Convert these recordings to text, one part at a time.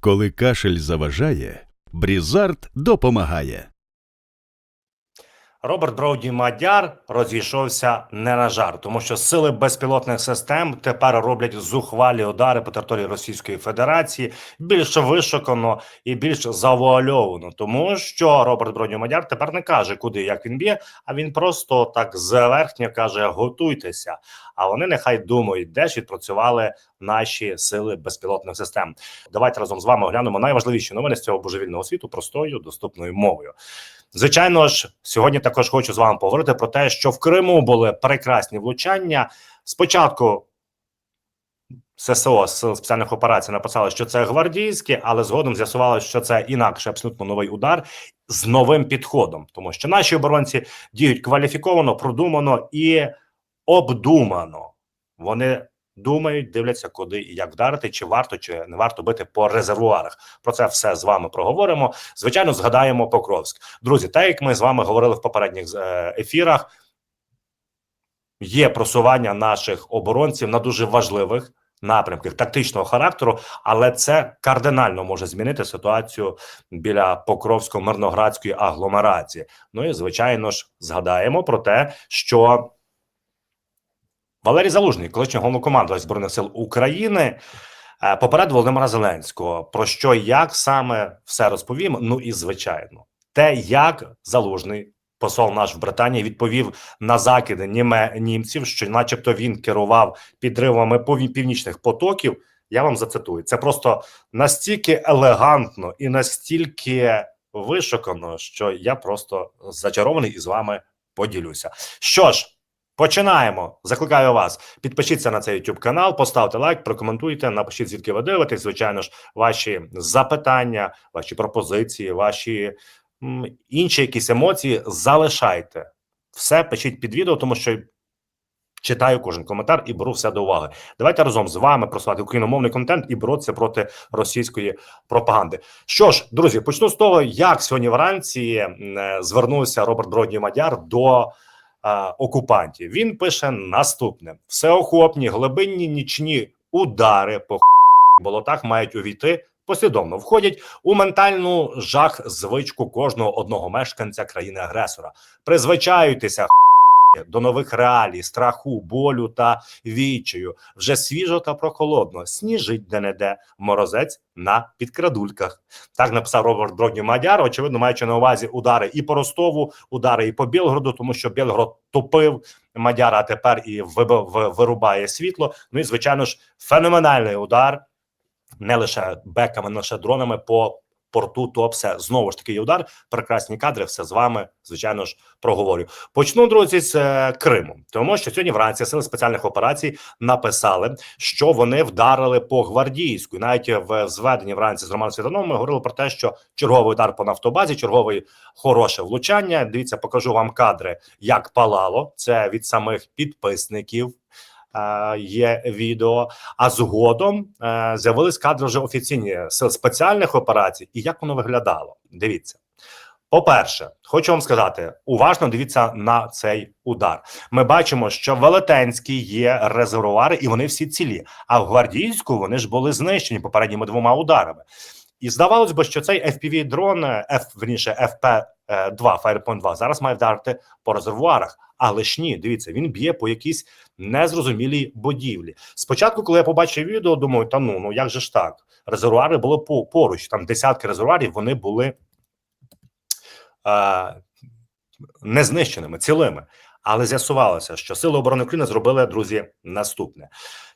Коли кашель заважає, Брізард допомагає. Роберт Броуді Мадяр розійшовся не на жарт, тому що сили безпілотних систем тепер роблять зухвалі удари по території Російської Федерації більш вишукано і більш завуальовано, тому що Роберт Броуді Мадяр тепер не каже, куди як він б'є, а він просто так зверхньо каже: готуйтеся. А вони нехай думають, де ж відпрацювали наші сили безпілотних систем. Давайте разом з вами оглянемо найважливіші новини з цього божевільного світу простою доступною мовою. Звичайно ж, сьогодні також хочу з вами поговорити про те, що в Криму були прекрасні влучання. Спочатку ССО Сил спеціальних операцій написали, що це гвардійські, але згодом з'ясувалося, що це інакше абсолютно новий удар з новим підходом, тому що наші оборонці діють кваліфіковано, продумано і обдумано. Вони думають, дивляться, куди і як вдарити, чи варто, чи не варто бити по резервуарах. Про це все з вами проговоримо. Звичайно, згадаємо Покровськ. Друзі, так як ми з вами говорили в попередніх е, ефірах, є просування наших оборонців на дуже важливих напрямках тактичного характеру, але це кардинально може змінити ситуацію біля Покровсько-Мирноградської агломерації. Ну і звичайно ж, згадаємо про те, що Валерій Залужний, колишній головнокомандувач збройних сил України, е, поперед Володимира Зеленського. Про що як саме все розповім? Ну і звичайно, те, як залужний посол наш в Британії відповів на закиди німе німців, що, начебто, він керував підривами північних потоків. Я вам зацитую. Це просто настільки елегантно і настільки вишукано, що я просто зачарований і з вами поділюся. Що ж. Починаємо. Закликаю вас. Підпишіться на цей YouTube канал, поставте лайк, прокоментуйте, напишіть, звідки ви дивитесь. Звичайно ж, ваші запитання, ваші пропозиції, ваші м, інші якісь емоції залишайте. Все пишіть під відео, тому що читаю кожен коментар і беру все до уваги. Давайте разом з вами просувати україномовний контент і боротися проти російської пропаганди. Що ж, друзі, почну з того, як сьогодні вранці е, звернувся Роберт Бродній Мадяр до окупантів. Він пише наступне: всеохопні глибинні нічні удари по болотах мають увійти послідовно. Входять у ментальну жах звичку кожного одного мешканця країни-агресора. Призвичаюйтеся до нових реалій, страху, болю та відчаю. Вже свіжо та прохолодно. Сніжить де-не-де, морозець на підкрадульках. Так написав Роберт Бродні Мадяр, очевидно, маючи на увазі удари і по Ростову, удари і по Білгороду, тому що Білгород топив Мадяра, а тепер і вирубає світло. Ну і звичайно ж, феноменальний удар, не лише беками, не лише дронами по порту Топсе. Знову ж таки, є удар. Прекрасні кадри. Все з вами, звичайно ж, проговорю. Почну друзі з е, Криму, тому що сьогодні вранці сили спеціальних операцій написали, що вони вдарили по гвардійську. І Навіть в зведенні вранці з Романом Світаном ми говорили про те, що черговий удар по нафтобазі, черговий хороше влучання. Дивіться, покажу вам кадри, як палало. Це від самих підписників. Е, Є відео, а згодом е, з'явились кадри вже офіційні спеціальних операцій, і як воно виглядало. Дивіться. По-перше, хочу вам сказати, уважно дивіться на цей удар. Ми бачимо, що в Велетенській є резервуари, і вони всі цілі. А в гвардійську вони ж були знищені попередніми двома ударами. І здавалось би, що цей fpv дрон F, верніше FP2, Firepoint 2, зараз має вдарити по резервуарах. Але ж ні, дивіться, він б'є по якійсь незрозумілій будівлі. Спочатку, коли я побачив відео, думаю, та ну ну як же ж так? Резервуари були по поруч, там десятки резервуарів, вони були е, незнищеними, цілими. Але з'ясувалося, що Сили оборони України зробили друзі наступне.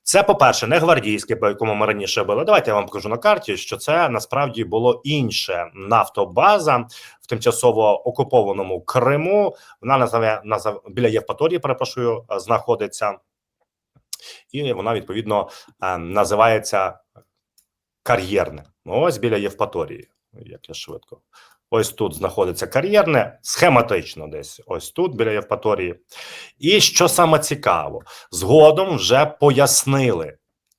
Це, по-перше, не гвардійське, по якому ми раніше були. Давайте я вам покажу на карті, що це насправді було інше нафтобаза в тимчасово окупованому Криму. Вона називає назав біля Євпаторії, перепрошую, знаходиться, і вона відповідно е, називається кар'єрне. Ось біля Євпаторії. Як я швидко. Ось тут знаходиться кар'єрне, схематично десь ось тут, біля Євпаторії. І що саме цікаво, згодом вже пояснили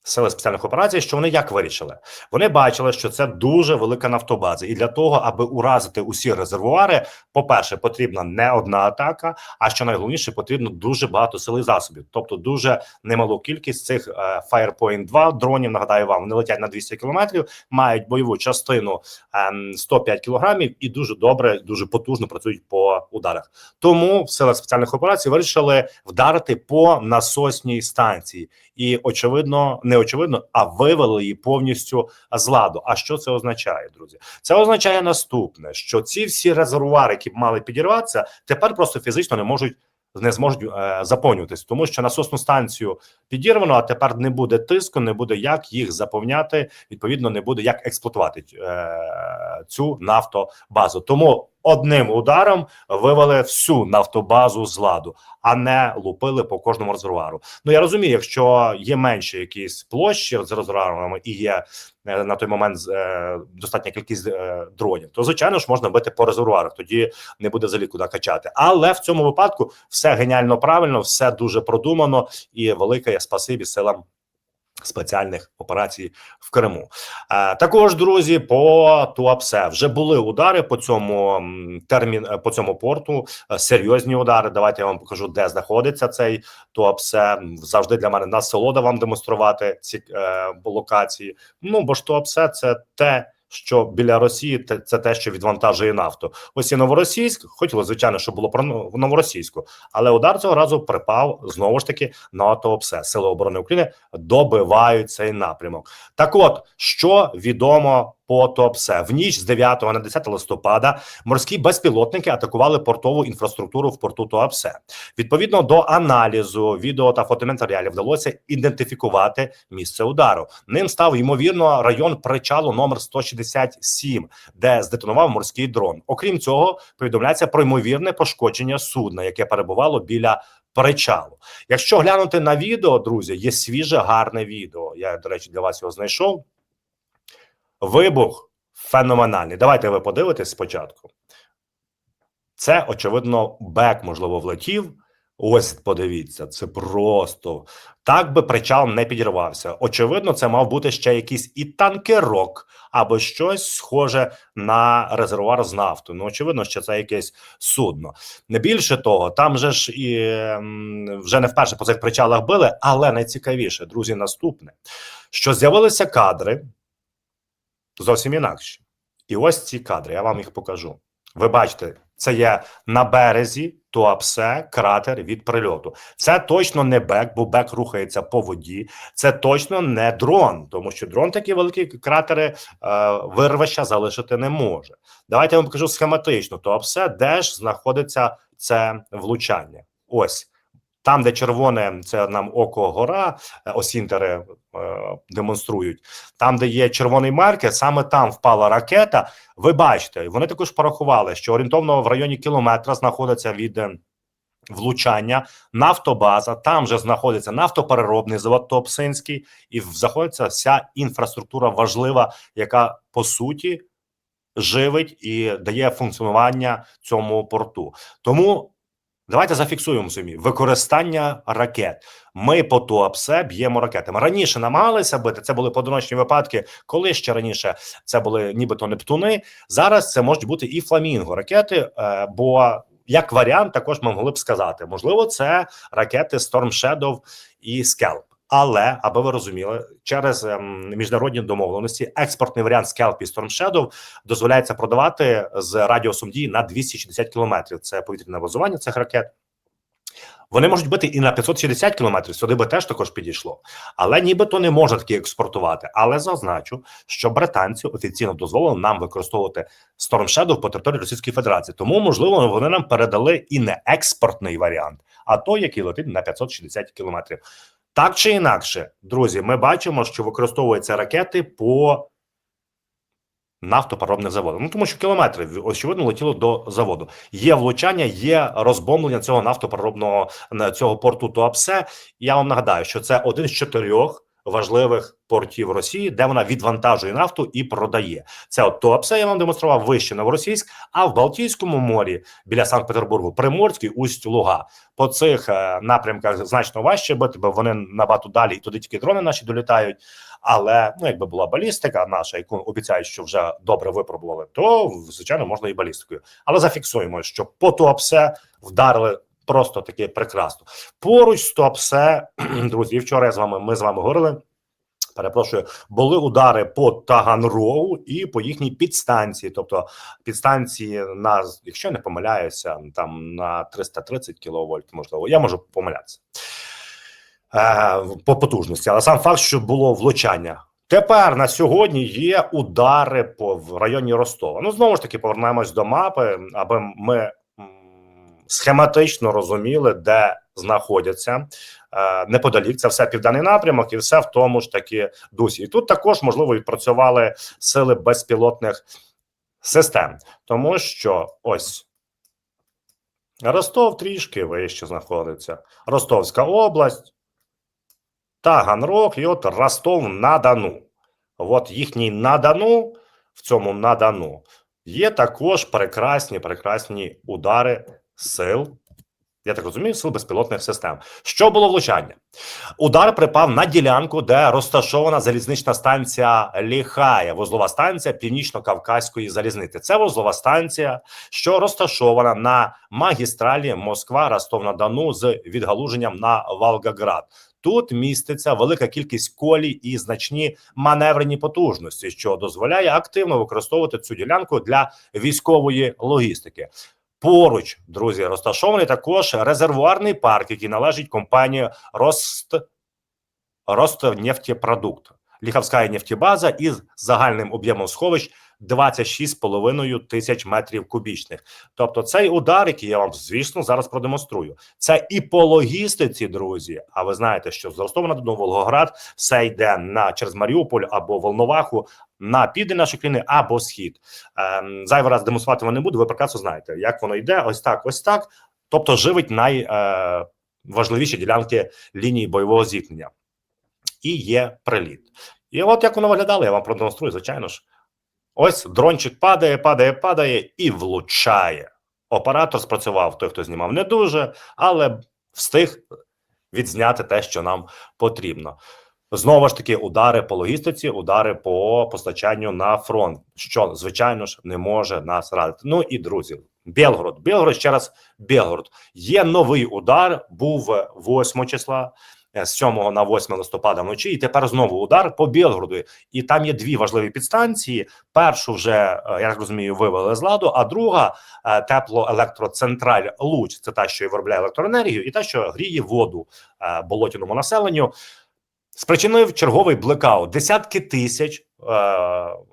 Сили спеціальних операцій, що вони як вирішили? Вони бачили, що це дуже велика нафтобаза, і для того, аби уразити усі резервуари, по-перше, потрібна не одна атака, а що найголовніше, потрібно дуже багато сил і засобів, тобто дуже немалу кількість цих е, Firepoint 2 дронів. Нагадаю вам, вони летять на 200 кілометрів, мають бойову частину ем, 105 кілограмів і дуже добре, дуже потужно працюють по ударах. Тому сили спеціальних операцій вирішили вдарити по насосній станції, і очевидно, не очевидно, а вивели її повністю з ладу. А що це означає, друзі? Це означає наступне: що ці всі резервуари, які б мали підірватися, тепер просто фізично не можуть. Не зможуть е, заповнюватись, тому що насосну станцію підірвано, а тепер не буде тиску, не буде як їх заповняти. Відповідно, не буде як експлуатувати е, цю нафтобазу. Тому одним ударом вивели всю нафтобазу з ладу, а не лупили по кожному резервуару. Ну я розумію, якщо є менше якісь площі з резервуарами і є е, на той момент е, достатня кількість е, дронів, то звичайно ж можна бити по резервуарах. Тоді не буде взагалі куди качати. Але в цьому випадку все геніально правильно, все дуже продумано і велике спасибі силам. Спеціальних операцій в Криму е, також друзі по Туапсе вже були удари по цьому термін е, по цьому порту. е, Серйозні удари. Давайте я вам покажу, де знаходиться цей Туапсе. Завжди для мене насолода вам демонструвати ці локації. Ну бо ж Туапсе це те. Що біля Росії це те, що відвантажує нафту. Ось і новоросійськ. Хотіло, звичайно, щоб було про Ну- новоросійську, але удар цього разу припав знову ж таки на ТОПСЕ. Сили оборони України добивають цей напрямок. Так, от що відомо по ТОПСЕ в ніч з 9 на 10 листопада морські безпілотники атакували портову інфраструктуру в порту Туапсе. Відповідно до аналізу відео та фотоматеріалів вдалося ідентифікувати місце удару. Ним став ймовірно район причалу номер 167, де здетонував морський дрон. Окрім цього, повідомляється про ймовірне пошкодження судна, яке перебувало біля. Причалу, якщо глянути на відео, друзі, є свіже гарне відео. Я, до речі, для вас його знайшов. Вибух феноменальний. Давайте ви подивитесь спочатку. Це, очевидно, бек, можливо, влетів. Ось подивіться, це просто так би причал не підірвався. Очевидно, це мав бути ще якийсь і танкерок, або щось схоже на резервуар з нафтою. Ну, очевидно, що це якесь судно. Не більше того, там же ж і вже не вперше по цих причалах били, але найцікавіше, друзі, наступне, що з'явилися кадри зовсім інакші. І ось ці кадри, я вам їх покажу. Ви бачите, це є на березі Туапсе кратер від прильоту. Це точно не бек, бо бек рухається по воді. Це точно не дрон, тому що дрон такі великі кратери е, вирвища залишити не може. Давайте я вам покажу схематично. Туапсе, де ж знаходиться це влучання. Ось там, де червоне, це нам око гора, е, осінтери е, демонструють. Там, де є червоний маркер, саме там впала ракета. Ви бачите, вони також порахували, що орієнтовно в районі кілометра знаходиться від е, влучання нафтобаза. Там же знаходиться нафтопереробний завод Топсинський, і знаходиться вся інфраструктура важлива, яка по суті живить і дає функціонування цьому порту. Тому. Давайте зафіксуємо собі використання ракет. Ми по ТОАПСЕ б'ємо ракетами. Раніше намагалися бити. Це були поодиночні випадки, коли ще раніше це були нібито Нептуни. Зараз це можуть бути і фламінго ракети. е, Бо як варіант, також ми могли б сказати, можливо, це ракети Storm Shadow і Scalp. Але аби ви розуміли, через ем, міжнародні домовленості експортний варіант Scalp Storm Shadow дозволяється продавати з радіусом дії на 260 кілометрів. Це повітряне базування цих ракет. Вони можуть бити і на 560 кілометрів. Сюди би теж також підійшло. Але нібито не можна такі експортувати. Але зазначу, що британці офіційно дозволили нам використовувати Storm Shadow по території Російської Федерації. Тому, можливо, вони нам передали і не експортний варіант, а той, який летить на 560 кілометрів. Так чи інакше, друзі, ми бачимо, що використовуються ракети по нафтопаробних заводах. Ну тому що кілометри очевидно летіло до заводу. Є влучання, є розбомблення цього нафтопереробного на цього порту Туапсе. Я вам нагадаю, що це один з чотирьох важливих портів Росії, де вона відвантажує нафту і продає. Це от Туапсе я вам демонстрував вище Новоросійськ, а в Балтійському морі біля Санкт-Петербургу, Приморський, Усть Луга. По цих е, напрямках значно важче бити, бо вони набагато далі, і туди тільки дрони наші долітають. Але ну, якби була балістика наша, яку обіцяють, що вже добре випробували, то звичайно можна і балістикою. Але зафіксуємо, що по Туапсе вдарили просто таки прекрасно. Поруч з Туапсе, друзі, вчора я з вами ми з вами говорили. Перепрошую, були удари по Таганрогу і по їхній підстанції, тобто підстанції на, якщо не помиляюся, там на 330 кВт, можливо, я можу помилятися е, по потужності, але сам факт, що було влучання. Тепер на сьогодні є удари по в районі Ростова. Ну знову ж таки повернемось до мапи, аби ми схематично розуміли, де знаходяться е, неподалік. Це все південний напрямок, і все в тому ж таки дусі. І тут також можливо відпрацювали сили безпілотних систем, тому що ось. Ростов трішки вище знаходиться. Ростовська область, Таганрог і от Ростов на Дону. От їхній на Дону, в цьому на Дону є також прекрасні, прекрасні удари сил. Я так розумію, сил безпілотних систем. Що було влучання? Удар припав на ділянку, де розташована залізнична станція Ліхая, вузлова станція Північно-Кавказької залізниці. Це вузлова станція, що розташована на магістралі Москва Ростов на Дону з відгалуженням на Волгоград. Тут міститься велика кількість колій і значні маневрені потужності, що дозволяє активно використовувати цю ділянку для військової логістики. Поруч, друзі, розташований також резервуарний парк, який належить компанії Рост Ростнефтепродукт. Ліхавська нефтебаза із загальним об'ємом сховищ 26,5 тисяч метрів кубічних. Тобто, цей удар, який я вам звісно зараз продемонструю, це і по логістиці, друзі. А ви знаєте, що з Ростова на Дону Волгоград все йде на через Маріуполь або Волноваху на південь нашої країни або схід. Ем, зайвий раз демонструвати не буду. Ви прекрасно знаєте, як воно йде. Ось так, ось так. Тобто, живить найважливіші ділянки лінії бойового зіткнення. І є приліт. І от як воно виглядало, я вам продемонструю, звичайно ж. Ось дрончик падає, падає, падає і влучає. Оператор спрацював той, хто знімав не дуже, але встиг відзняти те, що нам потрібно. Знову ж таки, удари по логістиці, удари по постачанню на фронт, що звичайно ж не може нас радити. Ну і друзі, Білгород, Білгород ще раз Білгород. Є новий удар, був 8 числа. Е, З 7 на 8 листопада вночі, і тепер знову удар по Білгороду. І там є дві важливі підстанції. Першу вже е, я так розумію, вивели з ладу, а друга е, теплоелектроцентраль Луч. Це та, що і виробляє електроенергію, і та, що гріє воду болотяному населенню. Спричинив черговий блекаут. Десятки тисяч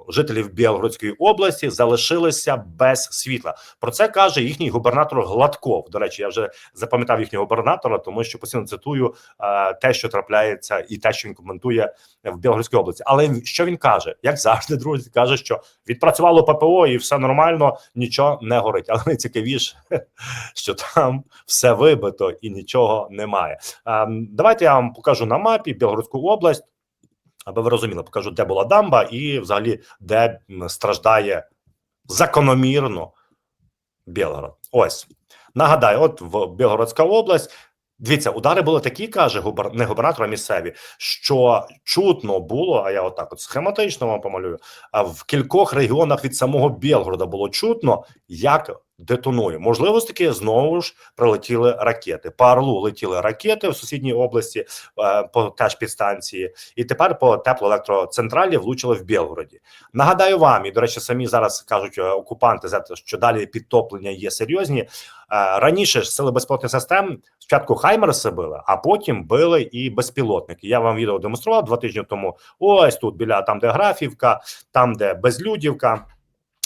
жителів Білгородської області залишилися без світла. Про це каже їхній губернатор Гладков. До речі, я вже запам'ятав їхнього губернатора, тому що постійно цитую е, те, що трапляється, і те, що він коментує в Білгородській області. Але що він каже? Як завжди, друзі, каже, що відпрацювало ППО і все нормально, нічого не горить. Але найцікавіше, що там все вибито і нічого немає. Е, давайте я вам покажу на мапі Білгородську область, аби ви розуміли, покажу, де була дамба, і взагалі де страждає закономірно Білгород. Ось нагадаю, от в Білгородська область. Дивіться, удари були такі, каже губер... не губернатор, а місцеві, що чутно було. А я отак от схематично вам помалюю. А в кількох регіонах від самого Білгорода було чутно, як детонує. Можливо, таки знову ж прилетіли ракети. По Орлу летіли ракети в сусідній області, е, по теж підстанції, і тепер по теплоелектроцентралі влучили в Білгороді. Нагадаю вам, і до речі, самі зараз кажуть е, окупанти що далі підтоплення є серйозні. Е, Раніше ж сили безпілотних систем спочатку Хаймерси били, а потім били і безпілотники. Я вам відео демонстрував два тижні тому. Ось тут біля там, де Графівка, там де Безлюдівка.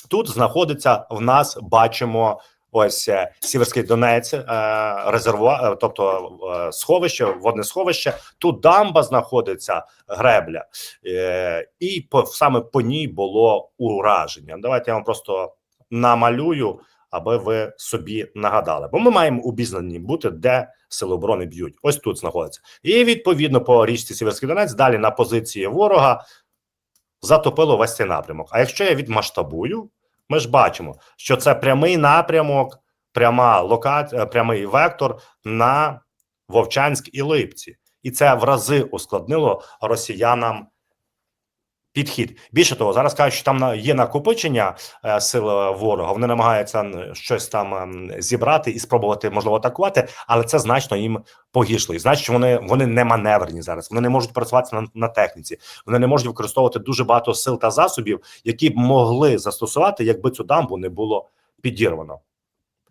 Тут знаходиться в нас, бачимо. Ось е, Сіверський Донець, е, резервуар, е, тобто сховище, водне сховище. Тут дамба знаходиться гребля, і саме по ній було ураження. Давайте я вам просто намалюю, аби ви собі нагадали. Бо ми маємо обізнані бути, де сили оборони б'ють. Ось тут знаходиться. І відповідно по річці Сіверський Донець, далі на позиції ворога затопило весь цей напрямок. А якщо я відмасштабую, ми ж бачимо, що це прямий напрямок, пряма локація, прямий вектор на Вовчанськ і Липці. І це в рази ускладнило росіянам підхід. Більше того, зараз кажуть, що там є накопичення е, сил е, ворога. Вони намагаються щось там ем, зібрати і спробувати можливо атакувати, але це значно їм погіршило. І значить, вони, вони не маневрені зараз. Вони не можуть працювати на, на техніці. Вони не можуть використовувати дуже багато сил та засобів, які б могли застосувати, якби цю дамбу не було підірвано.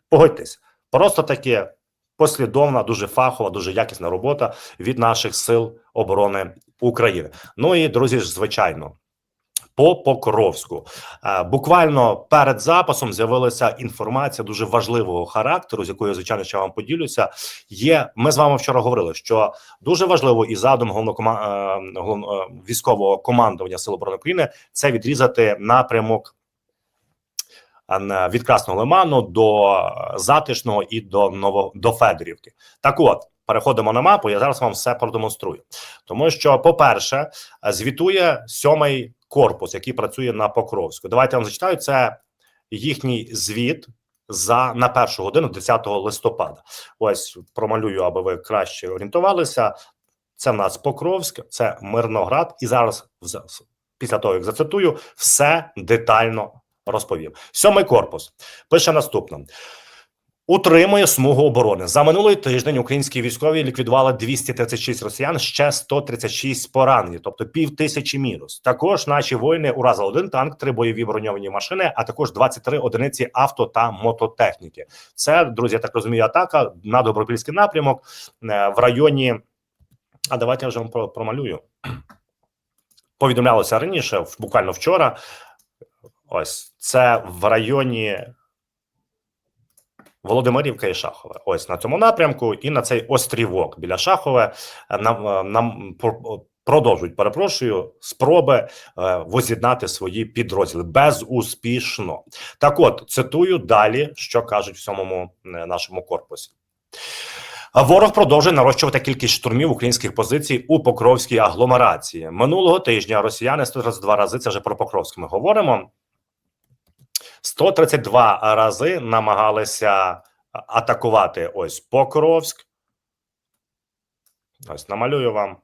Погодьтесь, просто таке послідовна, дуже фахова, дуже якісна робота від наших сил оборони України. Ну і друзі, ж звичайно. По Покровську Е, буквально перед записом з'явилася інформація дуже важливого характеру, з якою звичайно ще вам поділюся. Є ми з вами вчора говорили, що дуже важливо і задум головнокома... е, е, військового командування Сил оборони України це відрізати напрямок від Красного Лиману до е, Затишного і до Ново до Федорівки. Так, от переходимо на мапу. Я зараз вам все продемонструю, тому що, по-перше, е, звітує сьомий корпус, який працює на Покровську. Давайте я вам зачитаю. Це їхній звіт за на першу годину 10 листопада. Ось промалюю, аби ви краще орієнтувалися. Це в нас Покровськ, це Мирноград, і зараз після того, як зацитую, все детально розповім. Сьомий корпус пише наступно. Утримує смугу оборони за минулий тиждень. Українські військові ліквідували 236 росіян, ще 136 поранені, тобто пів тисячі мінус. Також наші воїни уразили один танк, три бойові броньовані машини, а також 23 одиниці авто та мототехніки. Це друзі, я так розумію, атака на добропільський напрямок е, в районі. А давайте я вже вам про- промалюю. Повідомлялося раніше, буквально вчора. Ось це в районі Володимирівка і Шахове. Ось на цьому напрямку, і на цей острівок біля Шахове е, нам, е, нам продовжують, перепрошую, спроби е, воз'єднати свої підрозділи безуспішно. Так, от цитую далі, що кажуть в сьомому е, нашому корпусі. Ворог продовжує нарощувати кількість штурмів українських позицій у Покровській агломерації. Минулого тижня росіяни 132 рази, це вже про Покровськ ми говоримо. 132 рази намагалися атакувати ось Покровськ. Ось намалюю вам.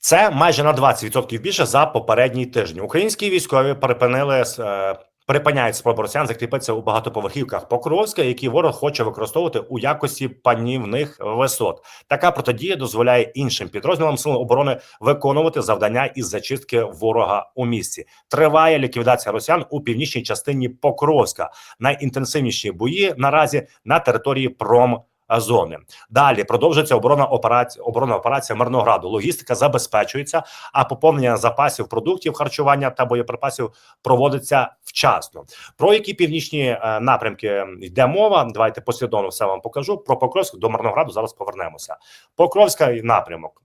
Це майже на 20% більше за попередній тиждень. Українські військові припинили е, припиняють спроби росіян закріпитися у багатоповерхівках Покровська, які ворог хоче використовувати у якості панівних висот. Така протидія дозволяє іншим підрозділам сил оборони виконувати завдання із зачистки ворога у місті. Триває ліквідація росіян у північній частині Покровська. Найінтенсивніші бої наразі на території пром. Зони далі продовжується оборона операція оборонна операція Мирнограду. Логістика забезпечується, а поповнення запасів продуктів харчування та боєприпасів проводиться вчасно. Про які північні е, напрямки йде мова? Давайте послідовно все вам покажу. Про Покровськ до Мирнограду зараз повернемося. Покровський напрямок.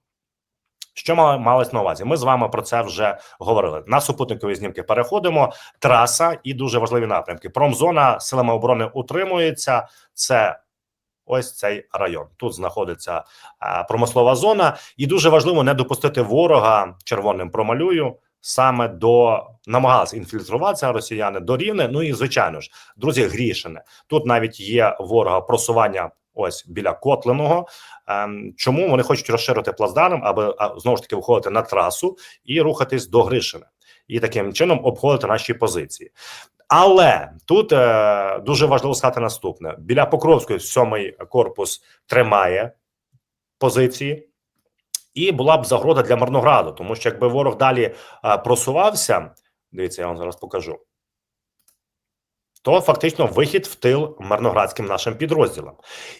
Що малось на увазі? Ми з вами про це вже говорили. На супутникові знімки переходимо. Траса і дуже важливі напрямки. Промзона силами оборони утримується. Це ось цей район. Тут знаходиться промислова зона, і дуже важливо не допустити ворога червоним промалюю. Саме до намагалися інфільтруватися росіяни до рівне. Ну і звичайно ж, друзі, Грішине. Тут навіть є ворога просування ось біля Котленого. Ем, чому вони хочуть розширити плацдарм, аби знову ж таки виходити на трасу і рухатись до Гришина, і таким чином обходити наші позиції. Але тут е, дуже важливо сказати наступне: біля Покровської сьомий корпус тримає позиції, і була б загрода для Марнограду, тому що якби ворог далі е, просувався, дивіться, я вам зараз покажу. То фактично вихід в тил марноградським нашим підрозділам.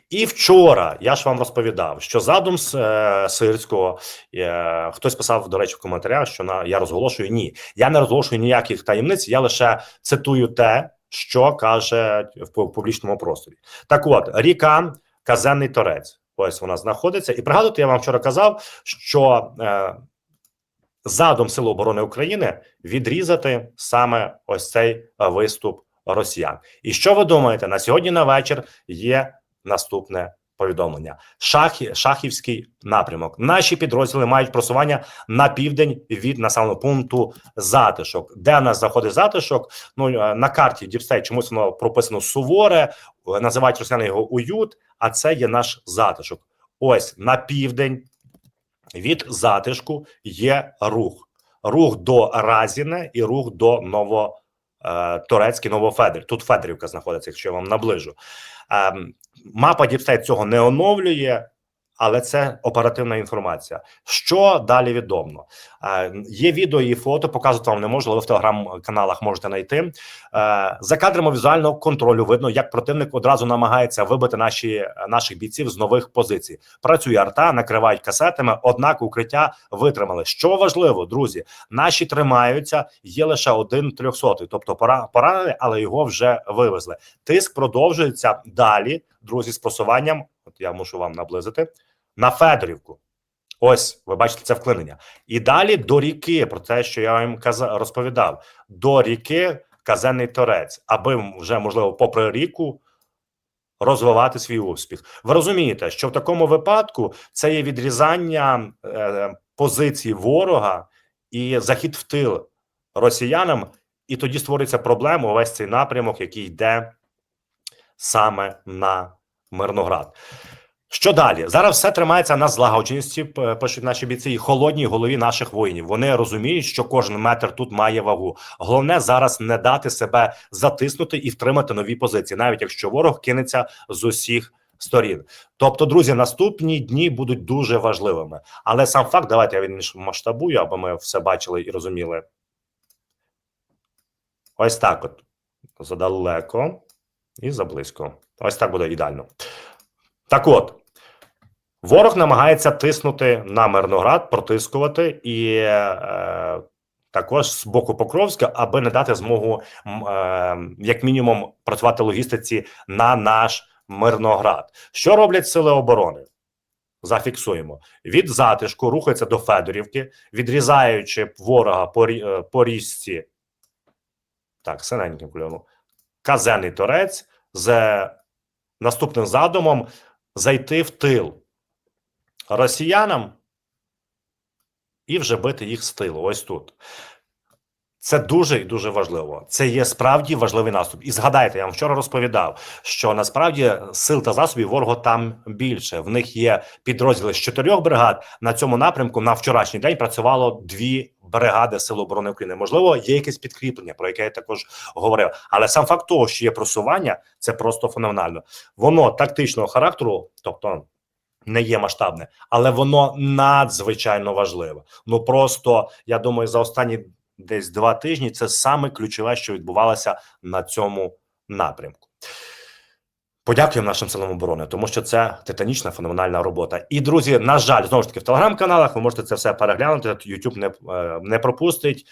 І вчора я ж вам розповідав, що задум з е, Сирського е, хтось писав, до речі, в коментарях, що на я розголошую. Ні, я не розголошую ніяких таємниць, я лише цитую те, що каже в пу- публічному просторі. Так, от ріка Казенний Торець. Ось вона знаходиться. І пригадуйте, я вам вчора казав, що е, задум Сил оборони України відрізати саме ось цей е, виступ росіян. І що ви думаєте? На сьогодні на вечір є наступне повідомлення: Шахі, Шахівський напрямок. Наші підрозділи мають просування на південь від населеного пункту затишок. Де нас знаходить затишок? Ну е, на карті Діпстей чомусь воно прописано суворе, е, називають росіяни його уют, а це є наш затишок. Ось на південь від затишку є рух. Рух до Разіне і рух до Ново. Е, Турецький Новофедер. Тут Федерівка знаходиться, якщо я вам наближу. Ем, Мапа Діпстейт цього не оновлює, але це оперативна інформація. Що далі відомо? Е, Є відео і фото, показувати вам не можу, але ви в телеграм-каналах можете знайти. Е, За кадрами візуального контролю видно, як противник одразу намагається вибити наші наших бійців з нових позицій. Працює арта, накривають касетами, однак укриття витримали. Що важливо, друзі, наші тримаються. Є лише один трьохсотий, тобто пора поранений, але його вже вивезли. Тиск продовжується далі, друзі, з просуванням. От я мушу вам наблизити на Федорівку. Ось ви бачите це вклинення. І далі до ріки, про те, що я вам розповідав, до ріки Казенний Торець, аби вже можливо, попри ріку. Розвивати свій успіх. Ви розумієте, що в такому випадку це є відрізання е, позиції ворога і захід в тил росіянам, і тоді створюється проблема увесь цей напрямок, який йде саме на Мирноград. Що далі? Зараз все тримається на злагодженості, пишуть наші бійці, і холодній голові наших воїнів. Вони розуміють, що кожен метр тут має вагу. Головне зараз не дати себе затиснути і втримати нові позиції, навіть якщо ворог кинеться з усіх сторін. Тобто, друзі, наступні дні будуть дуже важливими. Але сам факт, давайте я він масштабую, аби ми все бачили і розуміли. Ось так: от задалеко і заблизько. Ось так буде ідеально. Так от, ворог намагається тиснути на Мирноград, протискувати і е, також з боку Покровська, аби не дати змогу, е, як мінімум, працювати логістиці на наш Мирноград. Що роблять сили оборони? Зафіксуємо від затишку, рухаються до Федорівки, відрізаючи ворога по, е, по річці. Так, синеньким кольором. Казенний торець з наступним задумом зайти в тил росіянам і вже бити їх з тилу. Ось тут. Це дуже і дуже важливо. Це є справді важливий наступ. І згадайте, я вам вчора розповідав, що насправді сил та засобів ворога там більше. В них є підрозділи з чотирьох бригад. На цьому напрямку на вчорашній день працювало дві бригади Сил оборони України. Можливо, є якесь підкріплення, про яке я також говорив. Але сам факт того, що є просування, це просто феноменально. Воно тактичного характеру, тобто. Не є масштабне, але воно надзвичайно важливе. Ну просто я думаю, за останні десь два тижні це саме ключове, що відбувалося на цьому напрямку. Подякуємо нашим силам оборони, тому що це титанічна феноменальна робота. І друзі, на жаль, знову ж таки в телеграм-каналах ви можете це все переглянути. YouTube не, е, не пропустить.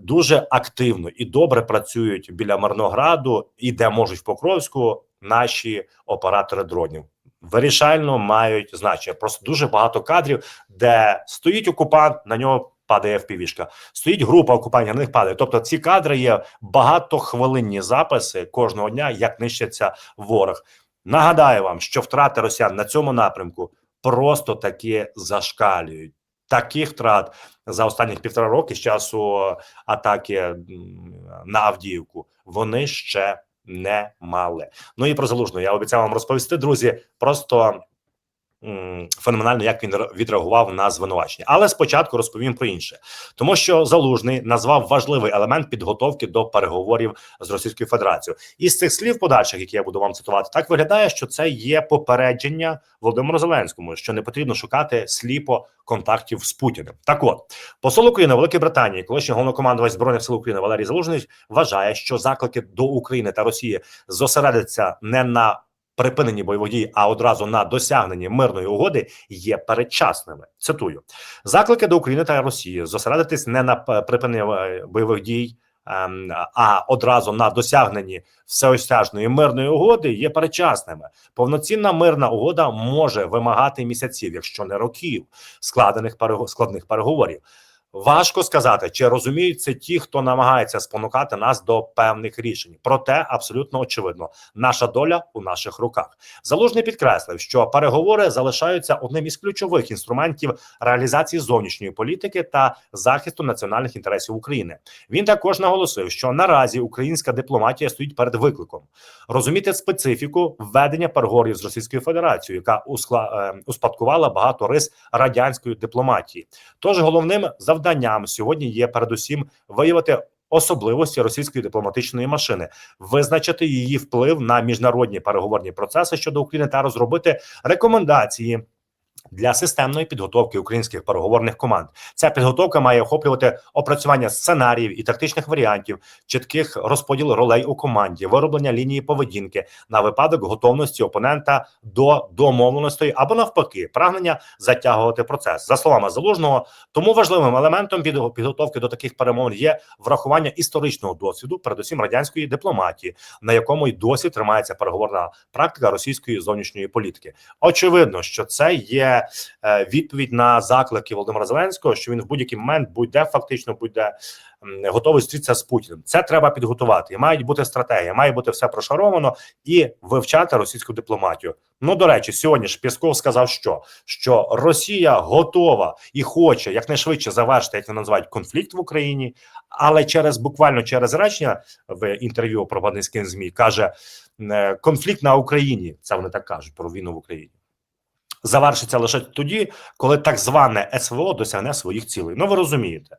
Дуже активно і добре працюють біля Марнограду і де можуть в Покровську наші оператори дронів. Вирішально мають значення. Просто дуже багато кадрів, де стоїть окупант, на нього падає впівішка. Стоїть група окупантів, на них падає. Тобто ці кадри є багатохвилинні записи кожного дня, як нищиться ворог. Нагадаю вам, що втрати росіян на цьому напрямку просто таки зашкалюють. Таких втрат за останніх півтора роки з часу атаки на Авдіївку вони ще не мали. Ну і про залужну я обіцяв вам розповісти, друзі. Просто феноменально, як він відреагував на звинувачення. Але спочатку розповім про інше, тому що залужний назвав важливий елемент підготовки до переговорів з Російською Федерацією. Із цих слів подальших, які я буду вам цитувати, так виглядає, що це є попередження Володимиру Зеленському, що не потрібно шукати сліпо контактів з Путіним. Так от посол України в Великій Британії, колишній головнокомандувач збройних сил України Валерій Залужний вважає, що заклики до України та Росії зосередяться не на припиненні бойових дій, а одразу на досягненні мирної угоди є передчасними. Цитую заклики до України та Росії зосередитись не на припиненні е, бойових дій. ем, А одразу на досягненні всеосяжної мирної угоди є передчасними. Повноцінна мирна угода може вимагати місяців, якщо не років, складених складних переговорів. Важко сказати, чи розуміють це ті, хто намагається спонукати нас до певних рішень. Проте абсолютно очевидно, наша доля у наших руках. Залужний підкреслив, що переговори залишаються одним із ключових інструментів реалізації зовнішньої політики та захисту національних інтересів України. Він також наголосив, що наразі українська дипломатія стоїть перед викликом розуміти специфіку введення переговорів з Російською Федерацією, яка е, успадкувала багато рис радянської дипломатії. Тож головним завданням сьогодні є передусім виявити особливості російської дипломатичної машини, визначити її вплив на міжнародні переговорні процеси щодо України та розробити рекомендації. Для системної підготовки українських переговорних команд ця підготовка має охоплювати опрацювання сценаріїв і тактичних варіантів, чітких розподіл ролей у команді, вироблення лінії поведінки на випадок готовності опонента до домовленостей або навпаки, прагнення затягувати процес. За словами залужного, тому важливим елементом підго- підготовки до таких перемовин є врахування історичного досвіду, передусім радянської дипломатії, на якому й досі тримається переговорна практика російської зовнішньої політики. Очевидно, що це є е, відповідь на заклики Володимира Зеленського, що він в будь-який момент будь-де фактично будь-де готовий зустрітися з Путіним. Це треба підготувати. І мають бути стратегія, має бути все прошаровано і вивчати російську дипломатію. Ну до речі, сьогодні ж Пєсков сказав, що що Росія готова і хоче якнайшвидше завершити, як вони називають конфлікт в Україні, але через буквально через речення в інтерв'ю про Бадницьким змі каже конфлікт на Україні. Це вони так кажуть про війну в Україні. Завершиться лише тоді, коли так зване СВО досягне своїх цілей. Ну ви розумієте.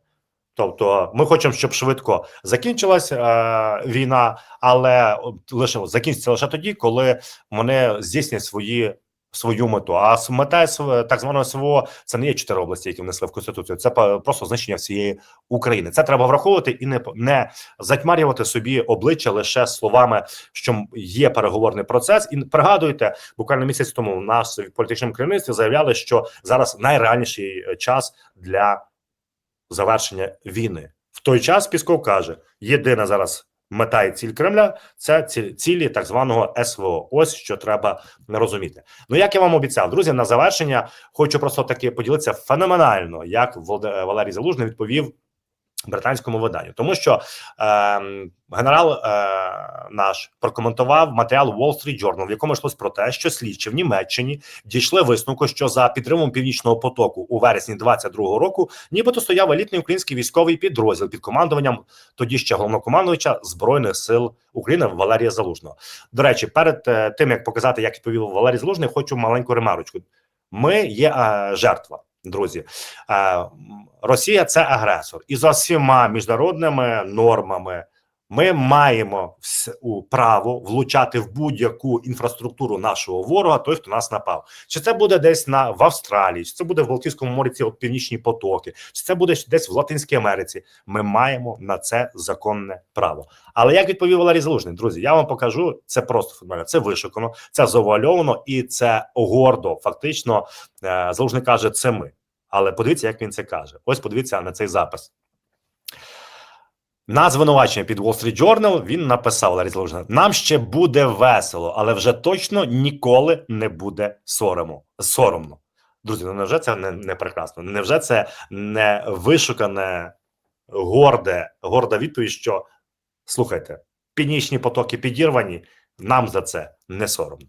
Тобто, ми хочемо, щоб швидко закінчилась е, війна, але лише закінчиться лише тоді, коли вони здійснять свої свою мету. А мета так званого СВО це не є чотири області, які внесли в конституцію. Це просто знищення всієї України. Це треба враховувати і не не затьмарювати собі обличчя лише словами, що є переговорний процес. І пригадуйте, буквально місяць тому в нас в політичному керівництві заявляли, що зараз найреальніший е, час для завершення війни. В той час Пісков каже: єдина зараз мета і ціль Кремля це цілі так званого СВО. Ось що треба розуміти. Ну як я вам обіцяв, друзі, на завершення хочу просто таки поділитися феноменально, як Валерій Залужний відповів. Британському виданню, тому що ем, генерал е, наш прокоментував матеріал Wall Street Journal, в якому йшлось про те, що слідчі в Німеччині дійшли висновку, що за підтримом північного потоку у вересні 22-го року, нібито стояв елітний український військовий підрозділ під командуванням тоді ще головнокомандувача збройних сил України Валерія Залужного. До речі, перед е, тим як показати, як відповів Валерій Залужний, хочу маленьку ремарочку. Ми є е, жертва. Друзі, Е, Росія це агресор, і за всіма міжнародними нормами ми маємо право влучати в будь-яку інфраструктуру нашого ворога, той, хто нас напав. Чи це буде десь на в Австралії, чи це буде в Балтійському морі ці от північні потоки, чи це буде десь в Латинській Америці. Ми маємо на це законне право. Але як відповів Валерій Залужний, друзі, я вам покажу це просто футбольно. Це вишукано, це завуальовано і це гордо. Фактично, е, Залужний каже, це ми. Але подивіться, як він це каже. Ось подивіться на цей запис. На звинувачення під Wall Street Journal він написав Ларі Залужний, Нам ще буде весело, але вже точно ніколи не буде сорому. соромно. Друзі, ну невже це не, не прекрасно? Невже це не вишукане, горде, горда відповідь, що слухайте, північні потоки підірвані, нам за це не соромно.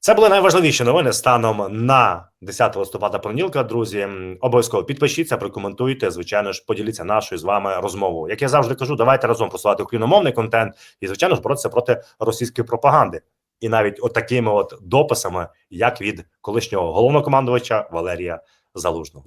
Це були найважливіші новини станом на 10 листопада понеділка. Друзі, обов'язково підпишіться, прокоментуйте. Звичайно ж, поділіться нашою з вами розмовою. Як я завжди кажу, давайте разом просувати україномовний контент і, звичайно ж, боротися проти російської пропаганди. І навіть от от дописами, як від колишнього головнокомандувача Валерія Залужного.